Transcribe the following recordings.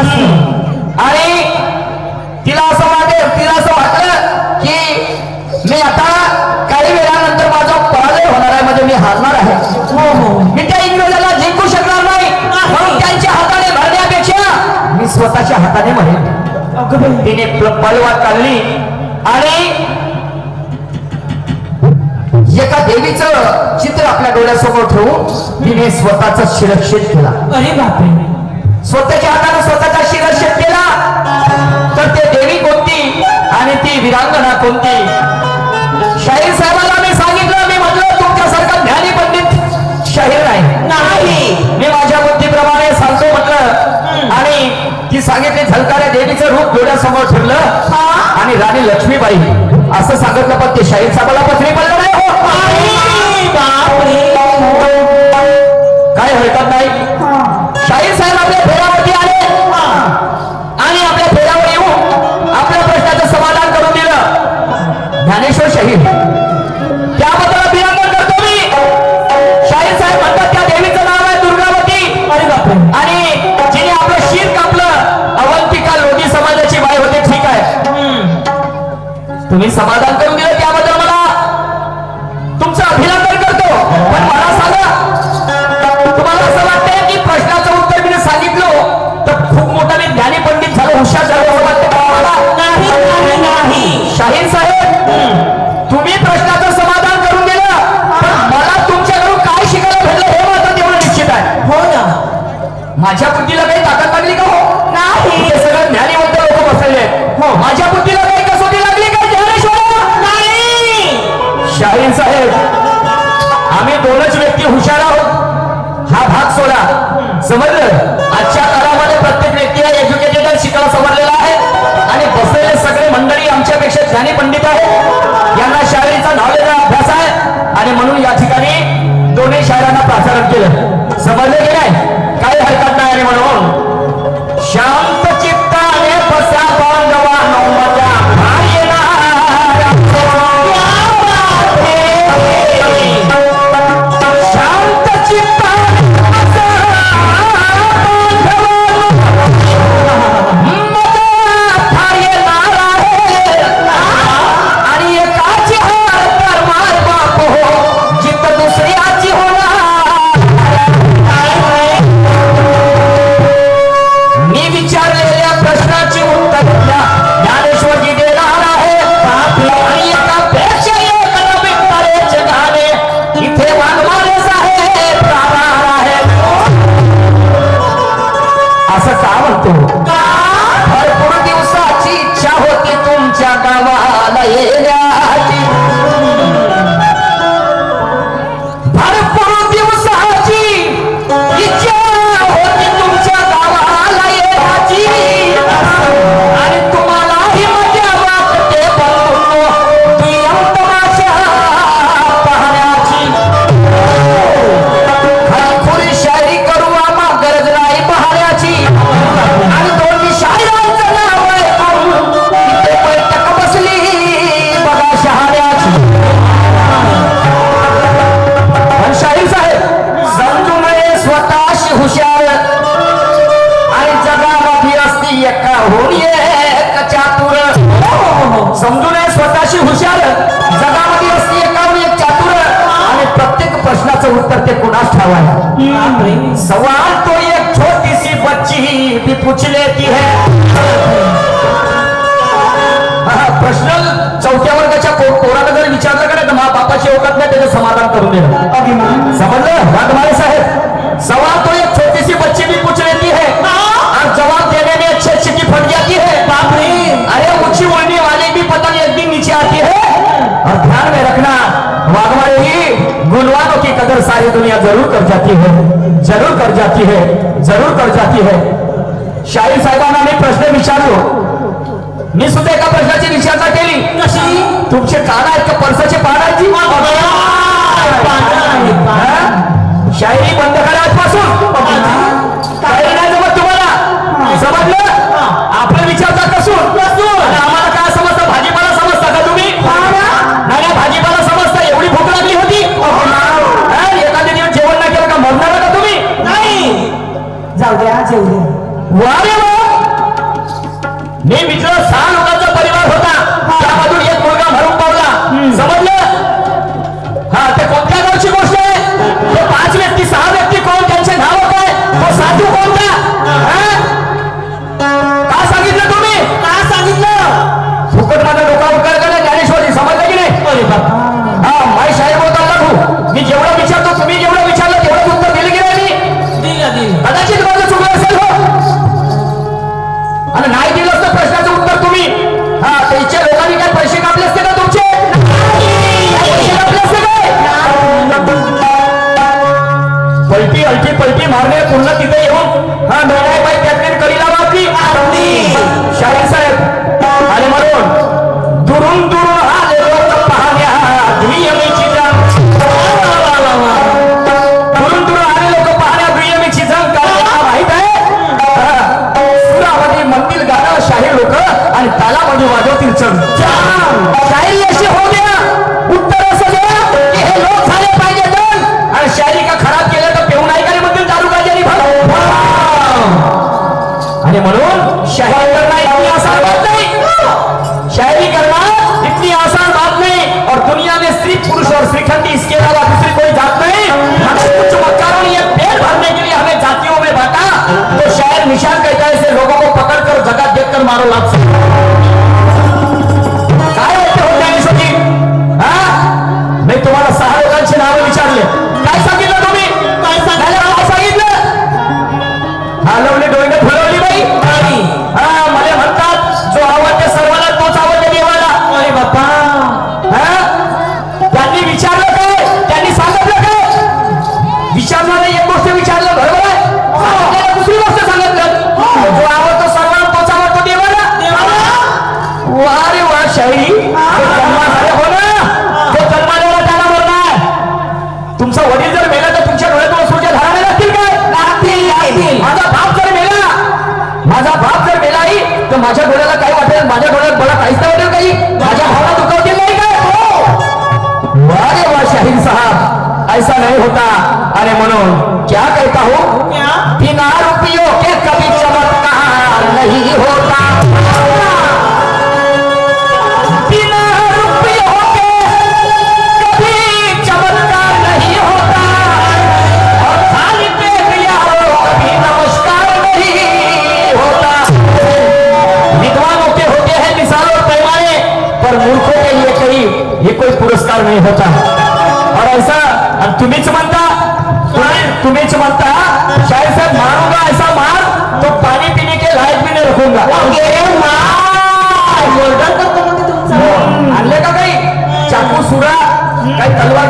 आणि तिला असं वाटेल तिला असं वाटलं की मी आता काही वेळानंतर माझा पराजय होणार आहे म्हणजे मी हारणार आहे. मी त्या इंग्रजाला जिंकू शकणार नाही. म्हणून त्यांच्या हाताने भरण्यापेक्षा मी स्वतःच्या हाताने म्हणेन तिने पळवाट काढली आणि एका देवीचं चित्र आपल्या डोळ्यासमोर ठेवून तिने स्वतःचा शिरक्षेप केला. अरे बापरे. स्वतःच्या हाताने आणि ती विरांगणा कोणती? शाहीर साहेबांना मी सांगितलं मी म्हटलं तुमच्यासारखा ज्ञानी पंडित शाहीर नाही. मी माझ्या बुद्धीप्रमाणे सांगतो म्हटलं. आणि ती सांगितली झलकाऱ्या देवीचं रूप डोळ्यासमोर ठेवलं. आणि राणी लक्ष्मीबाई असं सांगितलं पण ते शाहीर साहेबाला पत्नी तुम्ही समाधान बापाची औकात नाही त्याचं समाधान करून देणं समजलं वाघमारे साहेब सवाल तो एक छोटी सी बच्ची भी पूछ लेती है। और जवाब देने में अच्छी अच्छी की फट जाती है। अरे ऊँची उड़ने वाली भी पतंग एक दिन नीचे आती है। और ध्यान में रखना वाघमारे ही गुणवानों की कदर सारी दुनिया ज़रूर कर जाती है। ज़रूर कर जाती है। ज़रूर कर जाती है। शाहीर साहेबांना मी प्रश्न विचारलो मी सुद्धा एका प्रश्नाची विचारणा केली कशी? तुमचे कान आहेत का? परसाचे पान आहेत? शायरी बंद करा आजपासून. शायरी नाही जमत तुम्हाला. समजलं? आपलं विचारता कसून ऐसा नहीं होता। अरे मनो क्या कहता हूँ? बिना रुपयों के कभी चमत्कार नहीं होता। बिना रुपयों के कभी चमत्कार नहीं होता। और हो कभी नमस्कार नहीं होता। होते हैं और पर मूर्खों के लिए ये कोई पुरस्कार नहीं होता। है तुम्हीच म्हणता? तुम्हीच म्हणता? शाही साहेब मारूंगा ऐसा मार? तो पाणी पिणे के लायक पिणे नाही रखूंगा. हो. आणले का काही? चाकू सुरा? काही तलवार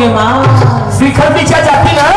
भाग्यमान श्रीखंडीच्या जातीला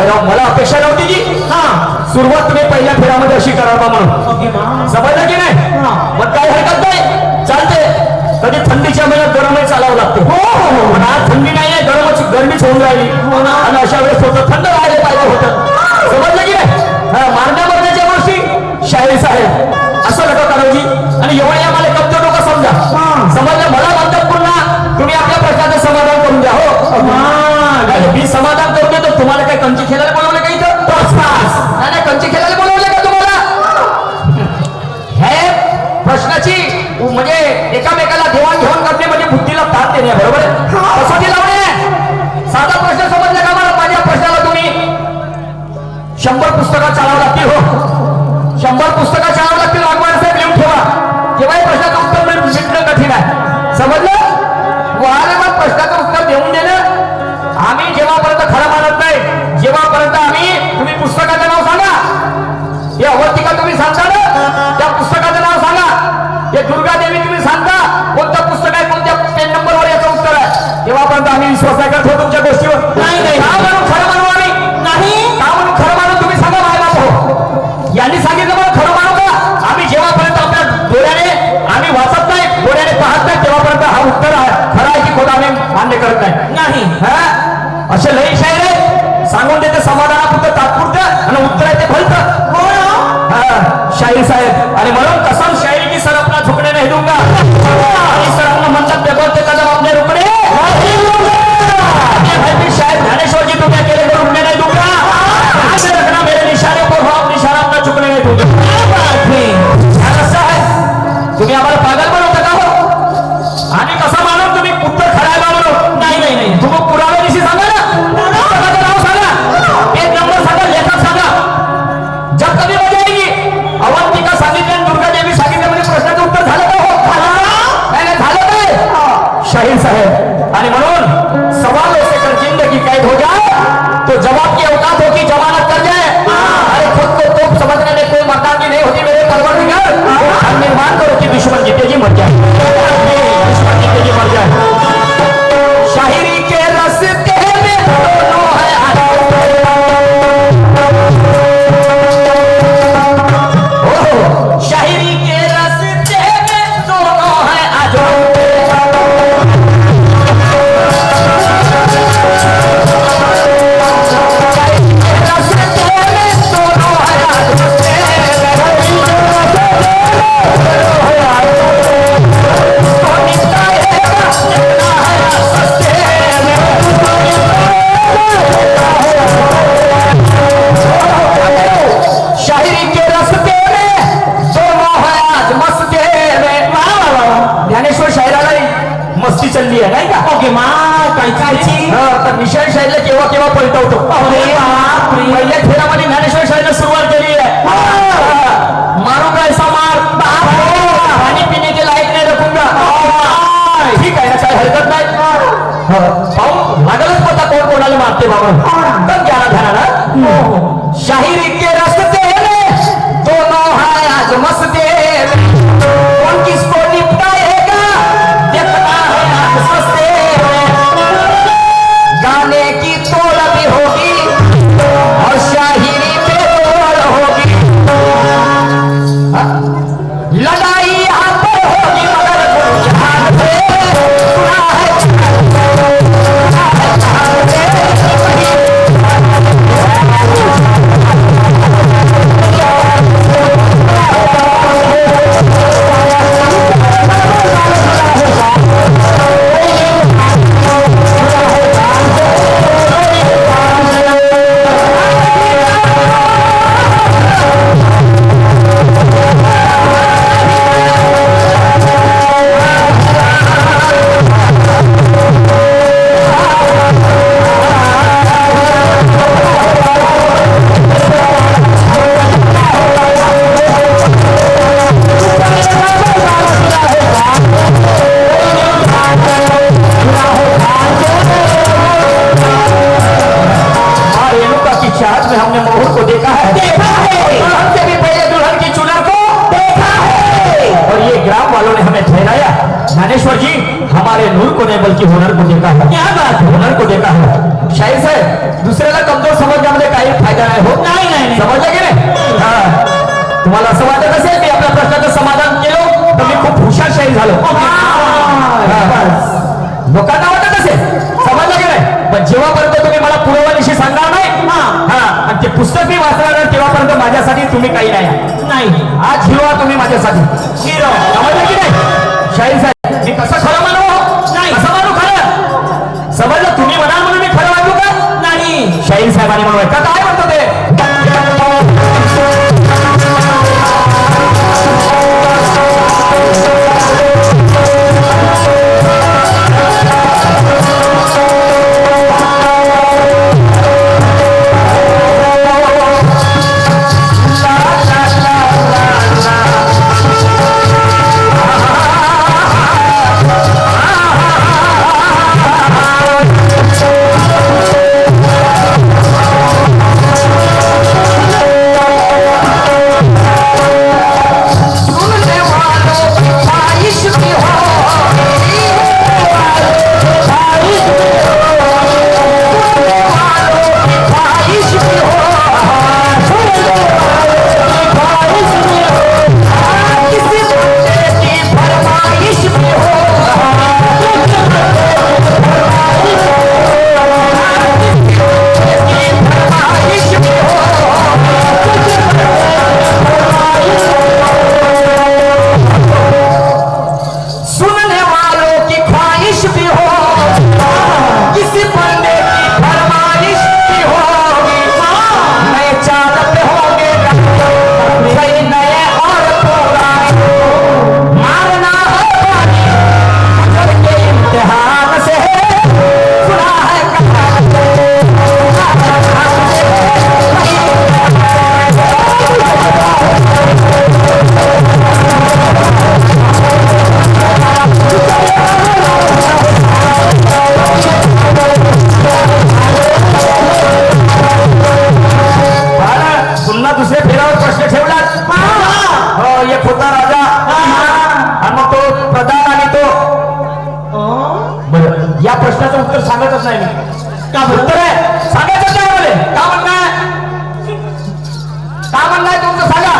फेराव मला अपेक्षा नव्हती की हा. सुरुवात तुम्ही पहिल्या फेरामध्ये अशी करा म्हणून. समजलं की नाही? मग काय हरकत नाही. चालते. कधी थंडीच्या महिन्यात गरमही चालावं लागते. हो आज थंडी नाही आहे गरमच गरमीच होऊन राहिली. आणि अशा वेळेस होतं थंड राहिले पाहिजे होतं. समजलं की नाही? मारण्या मारण्याच्या गोष्टी. शाहीर साहेब असं नका करायची आणि एवढ्या मला कमजोर नका समजा. समजलं? मला म्हणतात पुन्हा तुम्ही आपल्या प्रश्नाचं समाधान करून द्या हो. मी समाधान करतोय तर तुम्हाला काय कंची खेळायला बोलवलं का इथं? नाही कंची खेळायला बोलवलं का तुम्हाला? हे प्रश्नाची म्हणजे एकामेकाला देवाणघेवाण करते म्हणजे बुद्धीला ताण देणे बरोबर कसोटी लावणे साधा प्रश्न समजला का मला? माझ्या प्रश्नाला तुम्ही. शंभर पुस्तकं चालावं लागतील हो. शंभर पुस्तकं चालावं लागतील वाघवाड साहेब लिहून ठेवा. केव्हाही प्रश्नाचं उत्तर मिळणं कठीण आहे. समजलं? वारंवार प्रश्नाचं उत्तर देऊन देणं खरं मानत नाही. जेव्हापर्यंत आम्ही तुम्ही पुस्तकाच्या नाही बल्कि होणार को देखा होणार? क्या बात हुनर को देखा है शाही साहेब दुसऱ्याला कमजोर समजण्यामध्ये काही फायदा नाही होत नाही नाही समजलं की नाही? हा. तुम्हाला असं वाटत असेल की आपल्या प्रश्नाचं समाधान केलं तर मी खूप हुशारशाही झालो. लोकांना वाटत असेल? समजलं की नाही? पण जेव्हापर्यंत तुम्ही मला पुरवण्याशी सांगणार नाही हा. आणि ते पुस्तक मी वाचणार नाही तेव्हापर्यंत माझ्यासाठी तुम्ही काही नाही. आज हिरो तुम्ही माझ्यासाठी. हिरो समजलं की नाही? शाही साहेब मी कसं खरं பணிபுரிவர் का भंतर आहे सांगायचं काय बोले का म्हणणार का म्हणणार तुमचं सांगा?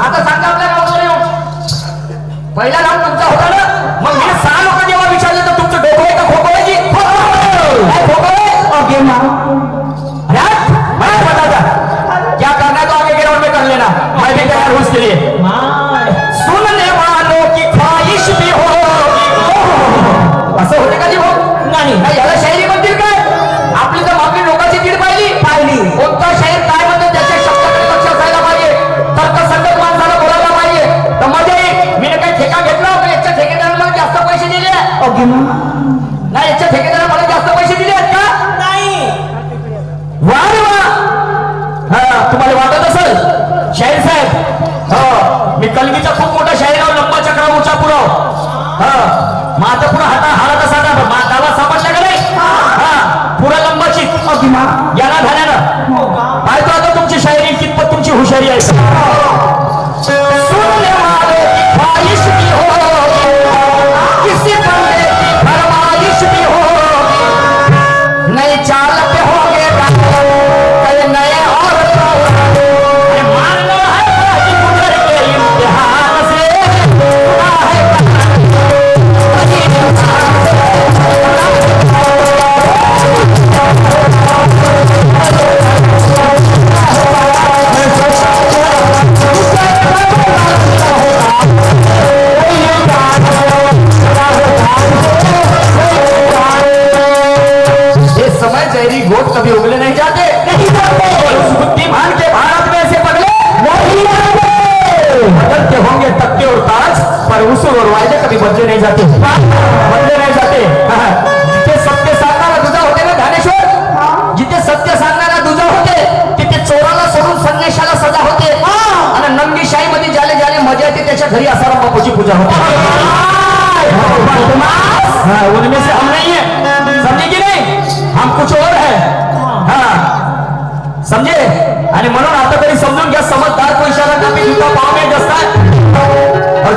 आता सांगा आपल्या गावाला येऊ पहिला சரியாயிட்டா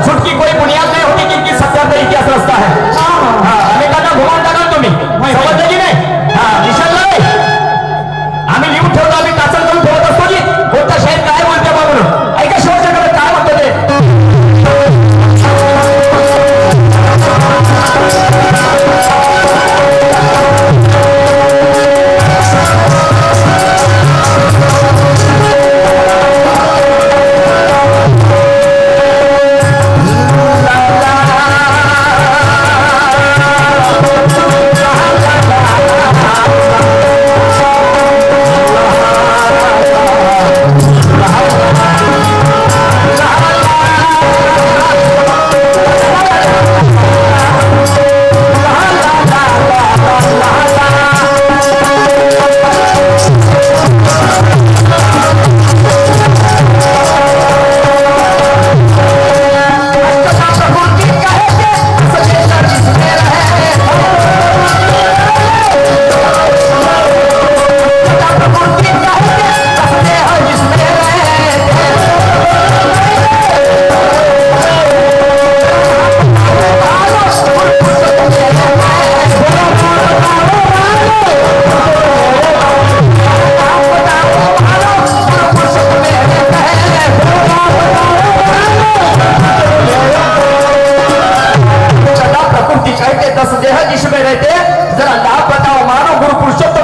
ঝুটকি করে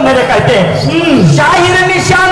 मेरे कहते हैं शाहिर निशान